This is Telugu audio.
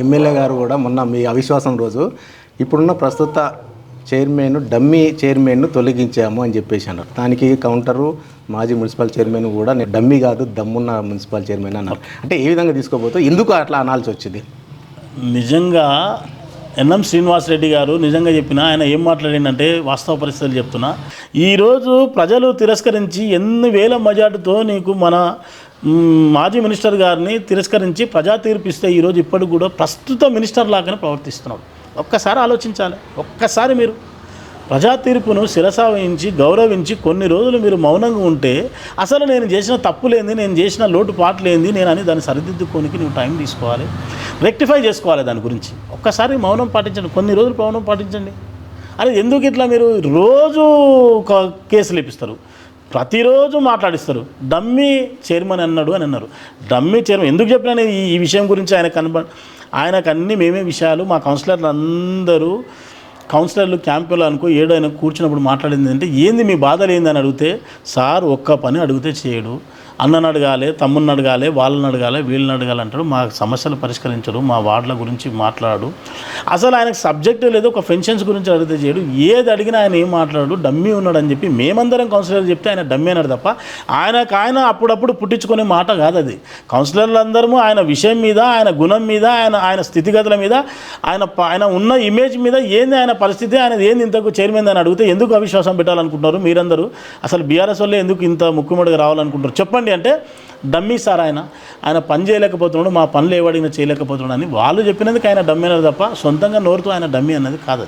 ఎమ్మెల్యే గారు కూడా మొన్న మీ అవిశ్వాసం రోజు ఇప్పుడున్న ప్రస్తుత చైర్మన్ డమ్మీ చైర్మన్ను తొలగించాము అని చెప్పేసి అన్నారు. దానికి కౌంటరు మాజీ మున్సిపల్ చైర్మన్ కూడా నేను డమ్మీ కాదు దమ్మున్న మున్సిపల్ చైర్మన్ అన్నారు. అంటే ఏ విధంగా తీసుకోబోతో ఎందుకు అట్లా అనాల్సి వచ్చింది? నిజంగా ఎన్ఎం శ్రీనివాసరెడ్డి గారు నిజంగా చెప్పిన ఆయన ఏం మాట్లాడిందంటే వాస్తవ పరిస్థితులు చెప్తున్నా. ఈరోజు ప్రజలు తిరస్కరించి ఎన్ని వేల మెజార్టీతో నీకు మన మాజీ మినిస్టర్ గారిని తిరస్కరించి ప్రజా తీర్పు ఇస్తే ఈరోజు ఇప్పటికి కూడా ప్రస్తుత మినిస్టర్ లాగానే ప్రవర్తిస్తున్నాడు ఒక్కసారి ఆలోచించాలి. ఒక్కసారి మీరు ప్రజా తీర్పును శిరసావహించి గౌరవించి కొన్ని రోజులు మీరు మౌనంగా ఉంటే అసలు నేను చేసిన తప్పులేంది నేను చేసిన లోటు పాటలేంది నేను అని దాన్ని సరిదిద్దుకోనికి నువ్వు టైం తీసుకోవాలి. రెక్టిఫై చేసుకోవాలి దాని గురించి. ఒక్కసారి మౌనం పాటించండి. కొన్ని రోజులు మౌనం పాటించండి. అది ఎందుకు ఇట్లా మీరు రోజు ఒక కేసులు ఇప్పిస్తారు ప్రతిరోజు మాట్లాడిస్తారు. డమ్మీ చైర్మన్ అన్నాడు అని అన్నారు. డమ్మీ చైర్మన్ ఎందుకు చెప్పినా ఈ విషయం గురించి ఆయన కనబ ఆయనకు అన్ని మేమే విషయాలు మా కౌన్సిలర్లు అందరూ కౌన్సిలర్లు క్యాంపులో అనుకో ఏడు ఆయన కూర్చున్నప్పుడు మాట్లాడింది అంటే ఏంది మీ బాధలు ఏందని అడిగితే సార్ ఒక్క పని అడిగితే చేయడు. అన్నని అడగాలి తమ్ముని అడగాలి వాళ్ళని అడగాలి వీళ్ళని అడగాలి అంటాడు. మా సమస్యలు పరిష్కరించడు మా వార్డుల గురించి మాట్లాడు. అసలు ఆయనకు సబ్జెక్ట్ లేదు ఒక పెన్షన్స్ గురించి అడిగితే చేయడు. ఏది అడిగినా ఆయన ఏం మాట్లాడు? డమ్మీ ఉన్నాడని చెప్పి మేమందరం కౌన్సిలర్ చెప్తే ఆయన డమ్మీ అన్నాడు తప్ప ఆయనకు ఆయన అప్పుడప్పుడు పుట్టించుకునే మాట కాదు అది. కౌన్సిలర్లు ఆయన విషయం మీద ఆయన గుణం మీద ఆయన ఆయన స్థితిగతుల మీద ఆయన ఆయన ఉన్న ఇమేజ్ మీద ఏంది ఆయన పరిస్థితి ఆయన ఏంది ఇంతకు చైర్మన్ అని అడిగితే ఎందుకు అవిశ్వాసం పెట్టాలనుకుంటున్నారు మీరందరూ? అసలు బీఆర్ఎస్ వల్లే ఎందుకు ఇంత ముక్కుమడిగా రావాలనుకుంటారు చెప్పండి అంటే డమ్మీ సార్ ఆయన. ఆయన పని చేయలేకపోతున్నాడు మా పనులు ఏవడిగినా చేయలేకపోతున్నాడు అని వాళ్ళు చెప్పినందుకు ఆయన డమ్మీ అన్నది తప్ప సొంతంగా నోరుతో ఆయన డమ్మీ అన్నది కాదు